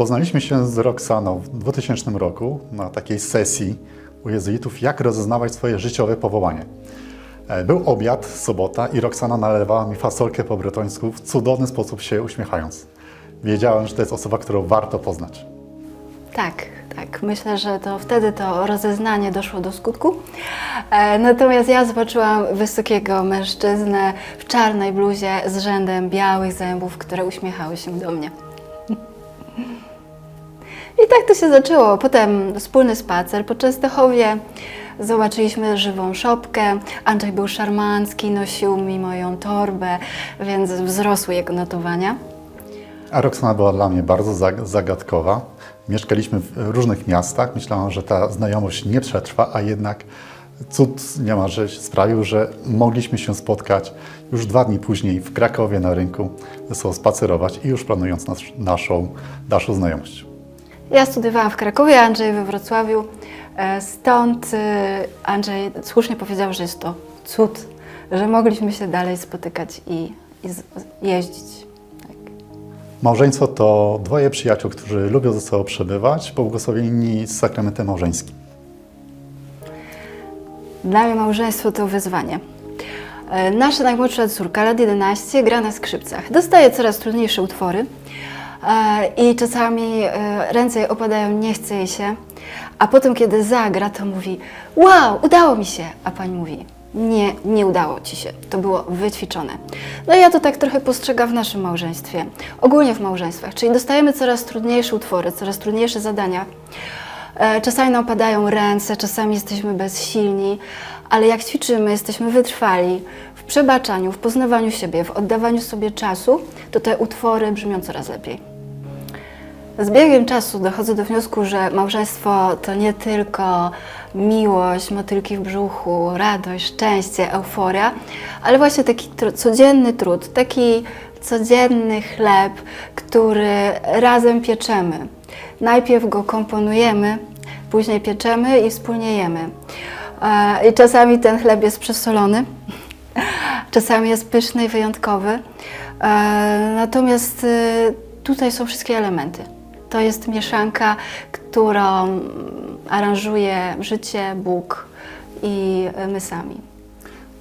Poznaliśmy się z Roxaną w 2000 roku na takiej sesji u jezuitów, jak rozeznawać swoje życiowe powołanie. E, Był obiad, sobota i Roxana nalewała mi fasolkę po bretońsku w cudowny sposób się uśmiechając. Wiedziałem, że to jest osoba, którą warto poznać. Tak, tak. Myślę, że to wtedy to rozeznanie doszło do skutku. E, natomiast ja zobaczyłam wysokiego mężczyznę w czarnej bluzie z rzędem białych zębów, które uśmiechały się do mnie. I tak to się zaczęło. Potem wspólny spacer po Częstochowie. Zobaczyliśmy żywą szopkę. Andrzej był szarmancki, nosił mi moją torbę, więc wzrosły jego notowania. A Roxana była dla mnie bardzo zag- zagadkowa. Mieszkaliśmy w różnych miastach. Myślałam, że ta znajomość nie przetrwa, a jednak cud niemalże sprawił, że mogliśmy się spotkać już dwa dni później w Krakowie na rynku, ze sobą spacerować i już planując nas, naszą dalszą znajomość. Ja studiowałam w Krakowie, Andrzej we Wrocławiu. E, Stąd e, Andrzej słusznie powiedział, że jest to cud, że mogliśmy się dalej spotykać i, i jeździć. Tak. Małżeństwo to dwoje przyjaciół, którzy lubią ze sobą przebywać, pobłogosławieni z sakramentem małżeńskim. Dla mnie małżeństwo to wyzwanie. E, Nasza najmłodsza córka, lat 11, gra na skrzypcach. Dostaje coraz trudniejsze utwory i czasami e, ręce opadają, nie chce jej się, a potem, kiedy zagra, to mówi: Wow, udało mi się! A pani mówi: Nie, nie udało ci się. To było wyćwiczone. No ja to tak trochę postrzegam w naszym małżeństwie, ogólnie w małżeństwach, czyli dostajemy coraz trudniejsze utwory, coraz trudniejsze zadania. E, Czasami nam padają ręce, czasami jesteśmy bezsilni, ale jak ćwiczymy, jesteśmy wytrwali w przebaczaniu, w poznawaniu siebie, w oddawaniu sobie czasu, to te utwory brzmią coraz lepiej. Z biegiem czasu dochodzę do wniosku, że małżeństwo to nie tylko miłość, motylki w brzuchu, radość, szczęście, euforia, ale właśnie taki tru- codzienny trud, taki codzienny chleb, który razem pieczemy. Najpierw go komponujemy, później pieczemy i wspólnie jemy. E, I czasami ten chleb jest przesolony, czasami jest pyszny i wyjątkowy. E, Natomiast y, tutaj są wszystkie elementy. To jest mieszanka, którą aranżuje życie, Bóg i my sami.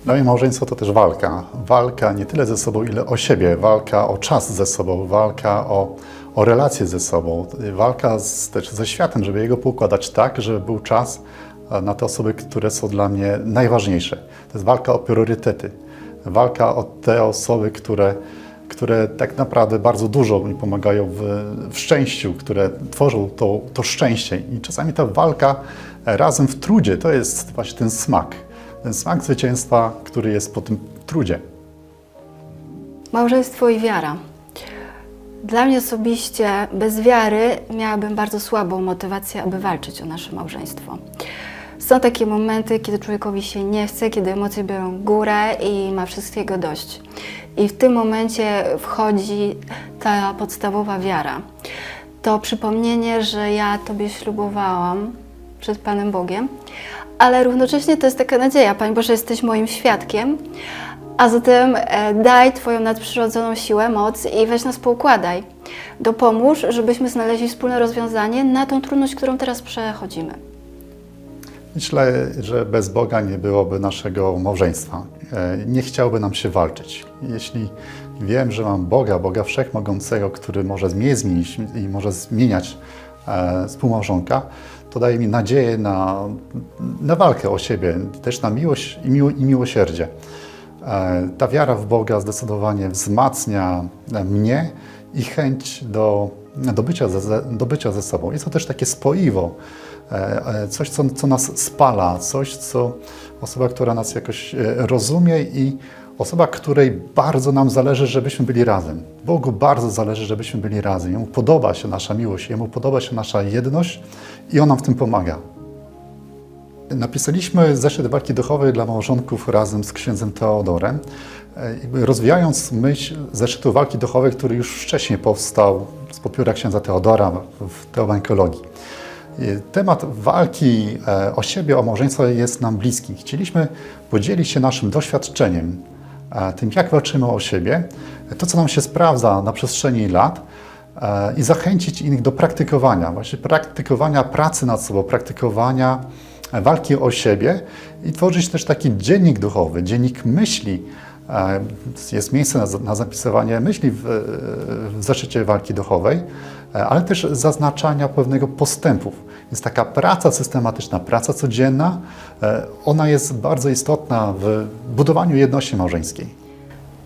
Dla mnie małżeństwo to też walka. Walka nie tyle ze sobą, ile o siebie. Walka o czas ze sobą, walka o, o relacje ze sobą, walka z, też ze światem, żeby jego poukładać tak, żeby był czas na te osoby, które są dla mnie najważniejsze. To jest walka o priorytety. Walka o te osoby, które, które tak naprawdę bardzo dużo mi pomagają w, w szczęściu, które tworzą to, to szczęście. I czasami ta walka razem w trudzie to jest właśnie ten smak. Ten smak zwycięstwa, który jest po tym trudzie. Małżeństwo i wiara. Dla mnie osobiście bez wiary miałabym bardzo słabą motywację, aby walczyć o nasze małżeństwo. Są takie momenty, kiedy człowiekowi się nie chce, kiedy emocje biorą górę i ma wszystkiego dość. I w tym momencie wchodzi ta podstawowa wiara. To przypomnienie, że ja Tobie ślubowałam przed Panem Bogiem, ale równocześnie to jest taka nadzieja. Panie Boże, jesteś moim świadkiem, a zatem e, daj Twoją nadprzyrodzoną siłę, moc i weź nas poukładaj. Dopomóż, żebyśmy znaleźli wspólne rozwiązanie na tą trudność, którą teraz przechodzimy. Myślę, że bez Boga nie byłoby naszego małżeństwa. E, Nie chciałby nam się walczyć. Jeśli wiem, że mam Boga, Boga Wszechmogącego, który może mnie zmienić i może zmieniać e, współmałżonka, to daje mi nadzieję na, na walkę o siebie, też na miłość i, miło, i miłosierdzie. E, Ta wiara w Boga zdecydowanie wzmacnia mnie i chęć do, do, bycia, ze, do bycia ze sobą. Jest to też takie spoiwo, e, e, coś, co, co nas spala, coś, co osoba, która nas jakoś e, rozumie i osoba, której bardzo nam zależy, żebyśmy byli razem. Bogu bardzo zależy, żebyśmy byli razem. Jemu podoba się nasza miłość, Jemu podoba się nasza jedność i On nam w tym pomaga. Napisaliśmy zeszyt walki duchowej dla małżonków razem z księdzem Teodorem, rozwijając myśl zeszytu walki duchowej, który już wcześniej powstał z popióra księdza Teodora w teobankologii. E, Temat walki e, o siebie, o małżeństwo jest nam bliski. Chcieliśmy podzielić się naszym doświadczeniem, e, tym jak walczymy o siebie, to co nam się sprawdza na przestrzeni lat, i zachęcić innych do praktykowania, właśnie praktykowania pracy nad sobą, praktykowania walki o siebie i tworzyć też taki dziennik duchowy, dziennik myśli. E, Jest miejsce na, za- na zapisywanie myśli w, w zeszycie walki duchowej, e, ale też zaznaczania pewnego postępów. Jest taka praca systematyczna, praca codzienna, e, ona jest bardzo istotna w budowaniu jedności małżeńskiej.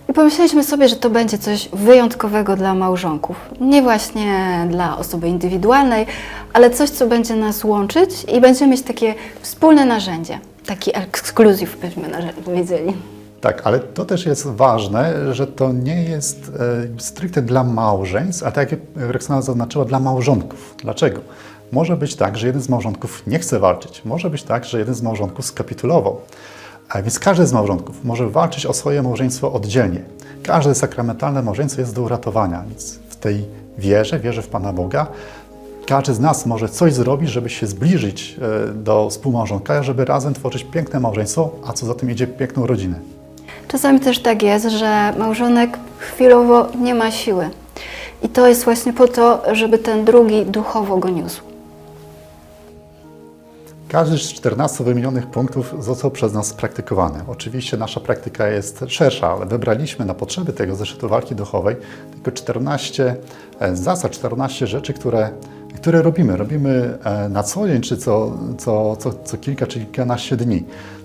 I pomyśleliśmy sobie, że to będzie coś wyjątkowego dla małżonków. Nie właśnie dla osoby indywidualnej, ale coś, co będzie nas łączyć i będziemy mieć takie wspólne narzędzie. Taki ekskluzyw byśmy powiedzieli. Tak, ale to też jest ważne, że to nie jest e, stricte dla małżeństw, a tak jak Roxana zaznaczyła, dla małżonków. Dlaczego? Może być tak, że jeden z małżonków nie chce walczyć. Może być tak, że jeden z małżonków skapitulował. A więc każdy z małżonków może walczyć o swoje małżeństwo oddzielnie. Każde sakramentalne małżeństwo jest do uratowania. Więc w tej wierze, wierze w Pana Boga, każdy z nas może coś zrobić, żeby się zbliżyć e, do współmałżonka, żeby razem tworzyć piękne małżeństwo, a co za tym idzie piękną rodzinę. Czasami też tak jest, że małżonek chwilowo nie ma siły. I to jest właśnie po to, żeby ten drugi duchowo go niósł. Każdy z 14 wymienionych punktów został przez nas spraktykowany. Oczywiście nasza praktyka jest szersza, ale wybraliśmy na potrzeby tego zeszytu walki duchowej tylko 14 e, zasad, 14 rzeczy, które, które robimy. Robimy e, na co dzień, czy co, co, co, co kilka, czy kilkanaście dni.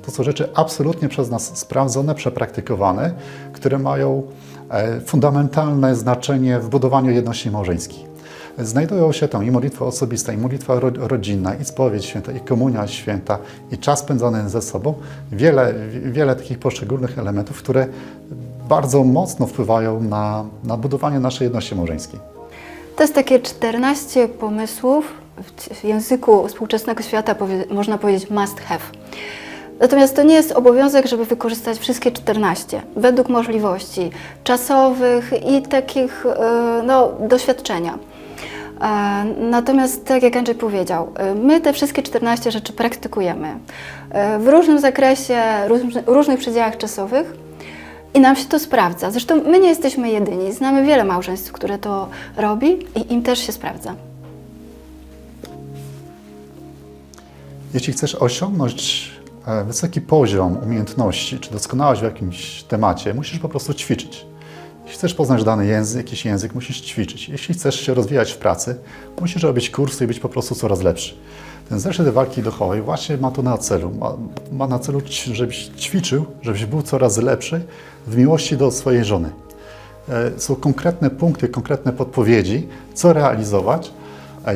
To są rzeczy absolutnie przez nas sprawdzone, przepraktykowane, które mają e, fundamentalne znaczenie w budowaniu jedności małżeńskiej. Znajdują się tam i modlitwa osobista, i modlitwa ro- rodzinna, i spowiedź święta, i komunia święta, i czas spędzony ze sobą. Wiele, wiele takich poszczególnych elementów, które bardzo mocno wpływają na, na budowanie naszej jedności małżeńskiej. To jest takie 14 pomysłów w języku współczesnego świata, można powiedzieć must have. Natomiast to nie jest obowiązek, żeby wykorzystać wszystkie 14, według możliwości czasowych i takich e, no, doświadczenia. E, Natomiast, tak jak Andrzej powiedział, e, my te wszystkie 14 rzeczy praktykujemy w różnym zakresie, różnych, przedziałach czasowych i nam się to sprawdza. Zresztą my nie jesteśmy jedyni. Znamy wiele małżeństw, które to robi i im też się sprawdza. Jeśli chcesz osiągnąć wysoki poziom umiejętności czy doskonałość w jakimś temacie, musisz po prostu ćwiczyć. Jeśli chcesz poznać dany język, jakiś język, musisz ćwiczyć. Jeśli chcesz się rozwijać w pracy, musisz robić kursy i być po prostu coraz lepszy. Ten zeszyt walki duchowej właśnie ma to na celu. Ma, ma na celu, żebyś ćwiczył, żebyś był coraz lepszy w miłości do swojej żony. E, Są konkretne punkty, konkretne podpowiedzi, co realizować, e,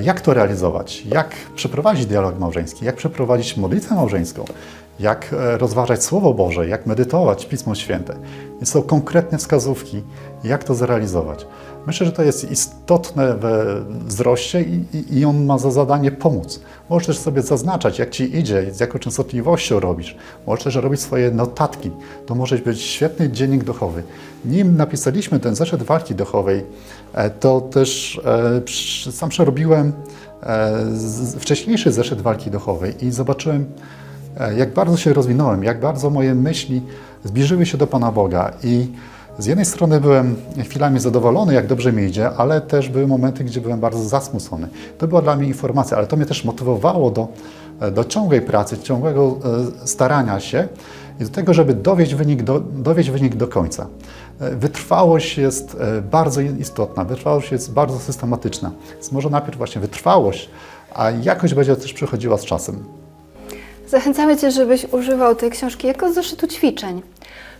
jak to realizować, jak przeprowadzić dialog małżeński, jak przeprowadzić modlitwę małżeńską, jak e, rozważać Słowo Boże, jak medytować Pismo Święte. Więc są konkretne wskazówki, jak to zrealizować. Myślę, że to jest istotne we wzroście i, i, i on ma za zadanie pomóc. Możesz sobie zaznaczać, jak Ci idzie, z jaką częstotliwością robisz. Możesz też robić swoje notatki. To może być świetny dziennik duchowy. Nim napisaliśmy ten zeszyt walki duchowej, to też e, sam przerobiłem e, wcześniejszy zeszyt walki duchowej i zobaczyłem, e, jak bardzo się rozwinąłem, jak bardzo moje myśli zbliżyły się do Pana Boga i z jednej strony byłem chwilami zadowolony, jak dobrze mi idzie, ale też były momenty, gdzie byłem bardzo zasmucony. To była dla mnie informacja, ale to mnie też motywowało do, do ciągłej pracy, ciągłego e, starania się i do tego, żeby dowieść wynik do, dowieść wynik do końca. E, Wytrwałość jest e, bardzo istotna, wytrwałość jest bardzo systematyczna. Więc może najpierw właśnie wytrwałość, a jakość będzie też przychodziła z czasem. Zachęcamy Cię, żebyś używał tej książki jako zeszytu ćwiczeń,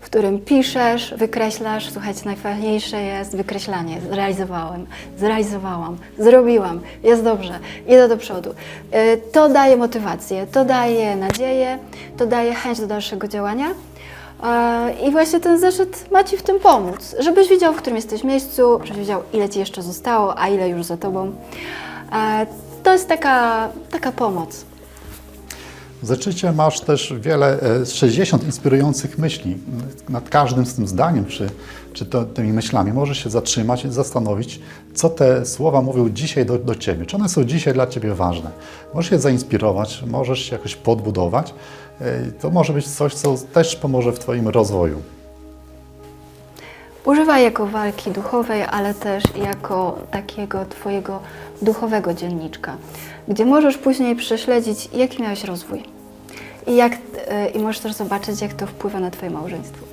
w którym piszesz, wykreślasz. Słuchajcie, najfajniejsze jest wykreślanie. Zrealizowałem, zrealizowałam, zrobiłam, jest dobrze, idę do przodu. Y, To daje motywację, to daje nadzieję, to daje chęć do dalszego działania. Y, I właśnie ten zeszyt ma Ci w tym pomóc, żebyś wiedział, w którym jesteś miejscu, żebyś wiedział, ile Ci jeszcze zostało, a ile już za Tobą. Y, To jest taka, taka pomoc. W zeszycie masz też wiele, e, 60 inspirujących myśli. Nad każdym z tym zdaniem, czy, czy to, tymi myślami możesz się zatrzymać i zastanowić, co te słowa mówią dzisiaj do, do Ciebie. Czy one są dzisiaj dla Ciebie ważne? Możesz się zainspirować, możesz się jakoś podbudować. E, To może być coś, co też pomoże w Twoim rozwoju. Używaj jako walki duchowej, ale też jako takiego Twojego duchowego dzienniczka, gdzie możesz później prześledzić, jaki miałeś rozwój. I, jak, e, I możesz też zobaczyć, jak to wpływa na Twoje małżeństwo.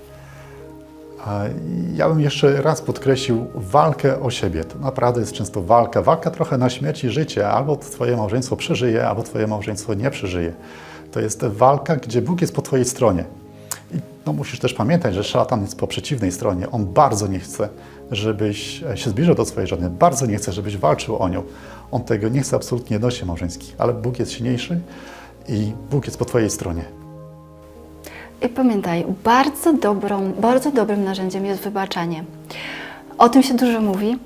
Ja bym jeszcze raz podkreślił walkę o siebie. To naprawdę jest często walka. Walka trochę na śmierć i życie. Albo Twoje małżeństwo przeżyje, albo Twoje małżeństwo nie przeżyje. To jest walka, gdzie Bóg jest po Twojej stronie. I no, musisz też pamiętać, że szatan jest po przeciwnej stronie. On bardzo nie chce, żebyś się zbliżył do swojej żony. Bardzo nie chce, żebyś walczył o nią. On tego nie chce absolutnie jednością małżeńskich. Ale Bóg jest silniejszy i Bóg jest po Twojej stronie. I pamiętaj, bardzo, dobrą, bardzo dobrym narzędziem jest wybaczanie. O tym się dużo mówi.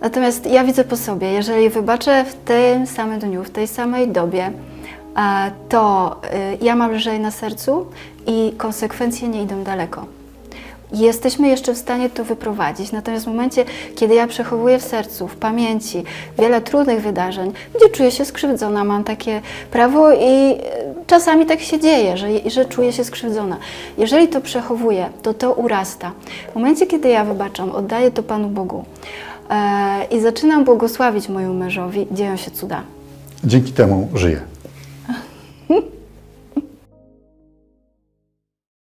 Natomiast ja widzę po sobie, jeżeli wybaczę w tym samym dniu, w tej samej dobie, a, to y, ja mam lżej na sercu i konsekwencje nie idą daleko. Jesteśmy jeszcze w stanie to wyprowadzić, natomiast w momencie, kiedy ja przechowuję w sercu, w pamięci wiele trudnych wydarzeń, gdzie czuję się skrzywdzona, mam takie prawo i e, czasami tak się dzieje, że, że czuję się skrzywdzona. Jeżeli to przechowuję, to to urasta. W momencie, kiedy ja wybaczam, oddaję to Panu Bogu e, i zaczynam błogosławić mojemu mężowi, dzieją się cuda. Dzięki temu żyję.